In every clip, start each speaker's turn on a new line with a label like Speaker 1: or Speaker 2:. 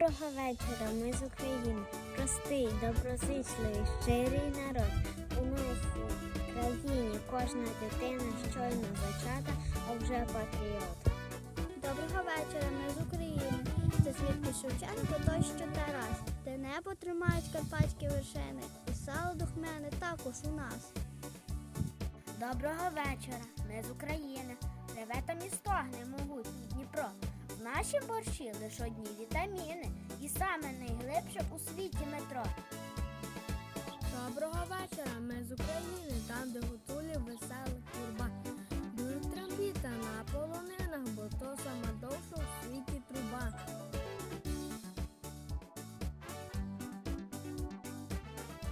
Speaker 1: Доброго вечора, ми з України. Простий, доброзичливий, щирий народ. У нашій країні кожна дитина щойно зачата, а вже патріот. Доброго вечора, ми з України. Це звідки Шевченко, той що Тарас. Де небо тримають карпатські вершини. І сало духмяне також у нас. Доброго вечора, ми з України. Реве та місто могутній Дніпро. В нашім борщі лише одні вітаміни і саме найглибше у світі метро.
Speaker 2: Доброго вечора,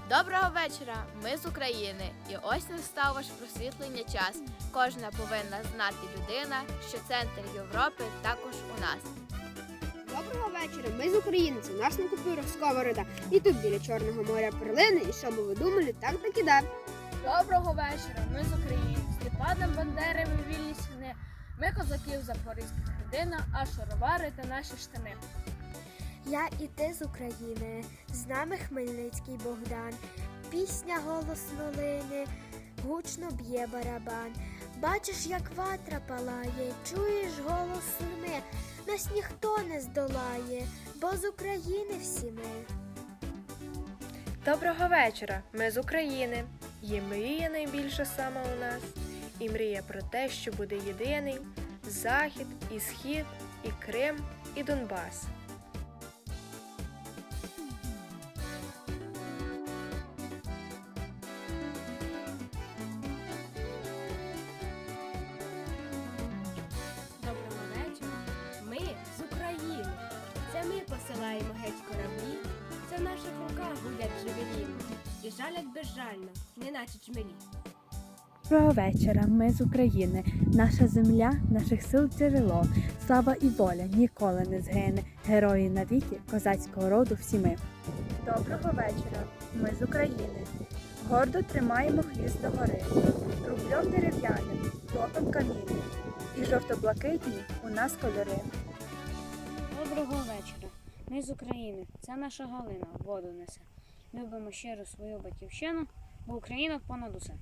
Speaker 3: Доброго вечора! Ми з України. І ось настав ваш просвітлення час. Кожна повинна знати людина, що центр Європи також у нас.
Speaker 4: Доброго вечора, ми з України, це наш на купюрах сковорода. І тут біля Чорного моря перлини, і що би ви думали, так так і да.
Speaker 2: Доброго вечора, ми з України. Степаном Бандерами вільні сини. Ми козаків запорізьких родина, а шаровари та наші штани.
Speaker 1: Я і ти з України, з нами Хмельницький Богдан. Пісня голосно лине, гучно б'є барабан. Бачиш, як ватра палає, чуєш голос сурми. Нас ніхто не здолає, бо з України всі ми.
Speaker 5: Доброго вечора! Ми з України. Є мрія найбільша саме у нас. І мрія про те, що буде єдиний Захід, і Схід, і Крим, і Донбас.
Speaker 2: Посилаємо геть кораблі. Це в наших руках гулять джевеліни. І жалять безжально, неначе чмелі.
Speaker 6: Доброго вечора, ми з України. Наша земля, наших сил джерело. Слава і воля ніколи не згине. Герої навіки козацького роду всі ми. Доброго вечора, ми з України. Гордо тримаємо хвіст до гори. Рублем дерев'яним, топом камінним. І жовто-блакитні у нас кольори.
Speaker 7: Доброго вечора. Ми з України. Це наша Галина воду несе. Любимо щиро свою батьківщину, бо Україна понад усе.